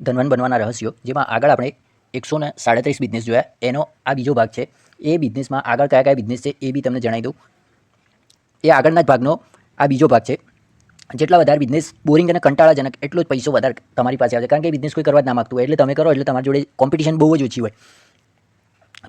ધનવાન બનવાના રહસ્યો, જેમાં આગળ આપણે એકસો ને સાડત્રીસ બિઝનેસ જોયા. એનો આ બીજો ભાગ છે. એ બિઝનેસમાં આગળ કયા કયા બિઝનેસ છે એ બી તમને જણાવી દઉં. એ આગળના જ ભાગનો આ બીજો ભાગ છે. જેટલા વધારે બિઝનેસ બોરિંગ અને કંટાળાજનક, એટલો જ પૈસો વધારે તમારી પાસે આવશે. કારણ કે બિઝનેસ કોઈ કરવા જ ના માગતું હોય. એટલે તમે કરો, એટલે તમારી જોડે કોમ્પિટિશન બહુ જ ઓછી હોય.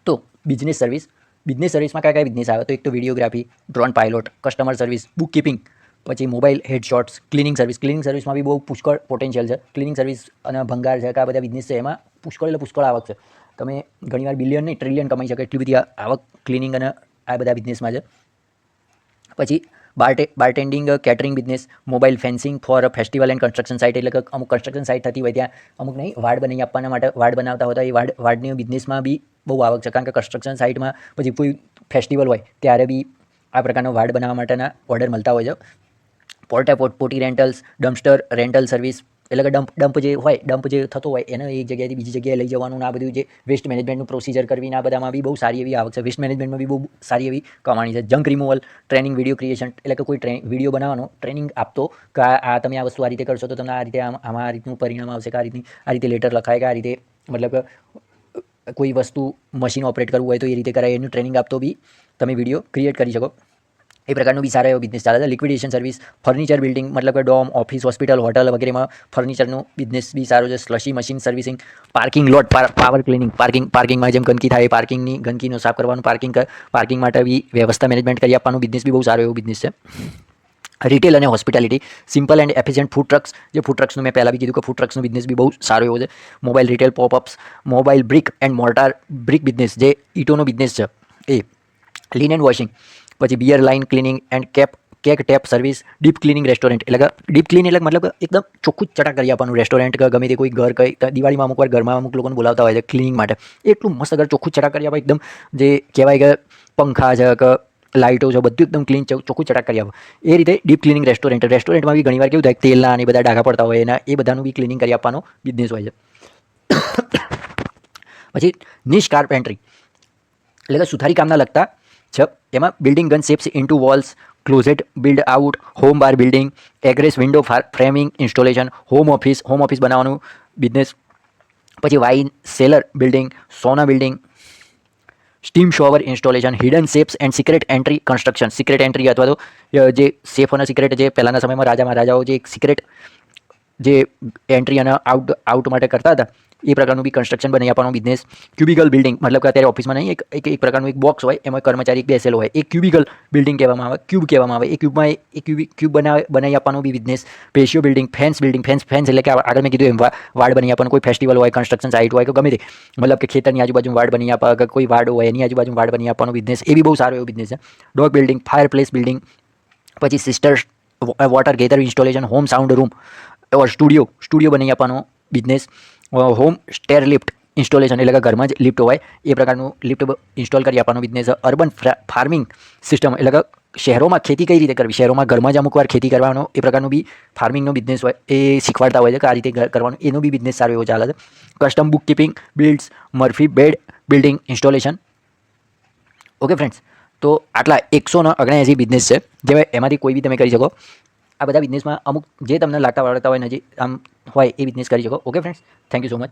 તો બિઝનેસ સર્વિસ બિઝનેસ સર્વિસમાં કયા કયા બિઝનેસ આવે? તો એક તો videography drone pilot customer service book keeping પછી mobile headshots cleaning service. Cleaning સર્વિસમાં બી બહુ પુષ્કળ પોટેન્શિયલ છે. ક્લિનિંગ સર્વિસ અને ભંગાર છે કે આ બધા બિઝનેસ છે, એમાં પુષ્કળ એટલે પુષ્કળ આવક છે. તમે ઘણીવાર બિલિયન નહીં ટ્રિલિયન કમાઈ શકે એટલી બધી આવક ક્લિનિંગ અને આ બધા બિઝનેસમાં છે. પછી બાર્ટે bartending catering business mobile fencing for festival and construction site એટલે કે અમુક કન્સ્ટ્રક્શન સાઇટ થતી હોય ત્યાં અમુક નહીં, વાડ બનાવી આપવાના માટે વાડ બનાવતા હોય તો એ વાડ, વાડની બિઝનેસમાં બી બહુ આવક છે. કારણ કે કન્સ્ટ્રક્શન સાઇટમાં પછી કોઈ ફેસ્ટિવલ હોય, ત્યારે બી આ પ્રકારનો વાડ બનાવવા માટેના ઓર્ડર મળતા હોય છે. Porta pot potty rentals, dumpster, rental service, એટલે કે ડમ્પ ડમ્પ જે હોય, ડમ્પ જે થતો હોય, એને એક જગ્યાએથી બીજી જગ્યાએ લઈ જવાનું આ બધું જે વેસ્ટ મેનેજમેન્ટનું પ્રોસીજર કરવી આ બધામાં બી બહુ સારી એવી આવક છે. વેસ્ટ મેનેજમેન્ટમાં બી બહુ સારી એવી કમાણી છે. Junk removal training video creation એટલે કે કોઈ ટ્રેન વીડિયો બનાવવાનો ટ્રેનિંગ આપતો કે આ તમે આ વસ્તુ આ રીતે કરશો તો તમને આ રીતે આમાં આ રીતનું પરિણામ આવશે કે આ રીતની, આ રીતે લેટર લખાય કે આ રીતે મતલબ કોઈ વસ્તુ મશીન ઓપરેટ કરવું હોય તો એ રીતે કરાય, એનું ટ્રેનિંગ આપતો બી તમે વીડિયો ક્રિએટ કરી શકો. એ પ્રકારનો બી સારો એવો બિઝનેસ ચાલે છે. લિક્વિડેશન સર્વિસ ફર્નિચર બિલ્ડિંગ મતલબ કે ડોમ ઓફિસ હોસ્પિટલ હોટલ વગેરેમાં ફર્નિચરનું બિઝનેસ બી સારો છે. Slushie machine servicing parking lot power cleaning parking પાર્કિંગમાં જેમ ગંદકી થાય પાર્કિંગની ગંદકીનો સાફ કરવાનું પાર્કિંગ પાર્કિંગ માટે બી વ્યવસ્થા મેનેજમેન્ટ કરી આપવાનું બિઝનેસ બી બહુ સારો એવો બિઝનેસ છે. રિટેલ અને hospitality simple and efficient food trucks જે ફૂડ ટ્રક્સનું મેં પહેલાં બી કીધું કે ફૂડ ટ્રક્સનો બિઝનેસ બી બહુ સારો એવો છે. Mobile retail popups mobile brick and mortar brick business જે ઈટોનો બિઝનેસ છે, એ. લીન એન્ડ વોશિંગ પછી beer line cleaning and cap cake tap service deep cleaning restaurant એટલે કે ડીપ ક્લીન એટલે મતલબ એકદમ ચોખ્ખું ચટાક કરી આપવાનું રેસ્ટોરન્ટ કે ગમે તે કોઈ ઘર કઈ દિવાળીમાં અમુક વાર ઘરમાં અમુક લોકોને બોલાવતા હોય છે ક્લિનિંગ માટે. એટલું મસ્ત અગર ચોખ્ખું ચટાક કરી આપે, એકદમ જે કહેવાય કે પંખા છે કે લાઇટો છે બધું એકદમ ક્લીન ચોખ્ખું ચટાક કરી આપો. એ રીતે ડીપ ક્લિનિંગ રેસ્ટોરન્ટ રેસ્ટોરન્ટમાં બી ઘણીવાર કેવું થાય તેલના અને બધા ડાઘા પડતા હોય એના, એ બધાનું બી ક્લિનિંગ કરી આપવાનો બિઝનેસ હોય છે. પછી નિશ કાર્પેન્ટ્રી એટલે કે સુથારી કામના લગતા છે. એમાં building gun shapes into walls closet build out home bar building egress window framing installation home office home office બનાવવાનું બિઝનેસ પછી wine cellar building sauna building steam shower installation hidden safes and secret entry construction secret entry અથવા તો જે safe અને secret જે પહેલાંના સમયમાં રાજા મહારાજાઓ જે એક સિક્રેટ જે એન્ટ્રી અને આઉટ આઉટ માટે કરતા હતા, એ પ્રકારનું બી કન્સ્ટ્રક્શન બનાવી આપવાનું બિઝનેસ ક્યુબિકલ બિલ્ડિંગ મતલબ કે અત્યારે ઓફિસમાં નહીં, એક એક એક પ્રકારનું એક બોક્સ હોય, એમાં કર્મચારી એક બેસેલો હોય. એ ક્યુબિકલ બિલ્ડિંગ કહેવામાં આવે ક્યુબ કહેવામાં આવે. એ ક્યુબમાં એ ક્યુબી ક્યુબ બનાવે, બનાવી આપવાનું બી business patio building fence building fence fence એટલે કે આ- આગળ મેં કીધું એમ, વા- વાડ બની આપવાનું. કોઈ ફેસ્ટિવલ હોય કન્સ્ટ્રક્શન સાઇટ હોય, કે ગમે તે. મતલબ કે ખેતરની આજુબાજુ વાડ બની આપવા, કે કોઈ વાડ હોય, એની આજુબાજુ વાડ બની આપવાનો બિઝનેસ એ બી બહુ સારો એવો બિઝનેસ છે. Dog building fireplace building પછી sister water gather installation home sound room studio studio બનાવી આપવાનો business home stair lift installation એટલે કે ઘરમાં જ લિફ્ટ હોય. એ પ્રકારનું લિફ્ટ ઇન્સ્ટોલ કરી આપવાનો બિઝનેસ અર્બન ફાર્મિંગ સિસ્ટમ એટલે કે શહેરોમાં ખેતી કઈ રીતે કરવી? શહેરોમાં ઘરમાં જ અમુક વાર ખેતી કરવાનો એ પ્રકારનું બી ફાર્મિંગનો બિઝનેસ હોય. એ શીખવાડતા હોય છે કે આ રીતે કરવાનું. એનો બી બિઝનેસ સારો એવો ચાલે છે. Custom book keeping builds Murphy bed building installation okay friends તો આટલા એકસો ને ઓગણએંસી બિઝનેસ છે. જે એમાંથી કોઈ બી તમે કરી શકો. આ બધા બિઝનેસમાં અમુક જે તમને લાગતા વળગતા હોય નજીક આમ હોય એ બિઝનેસ કરી શકો. Okay friends thank you so much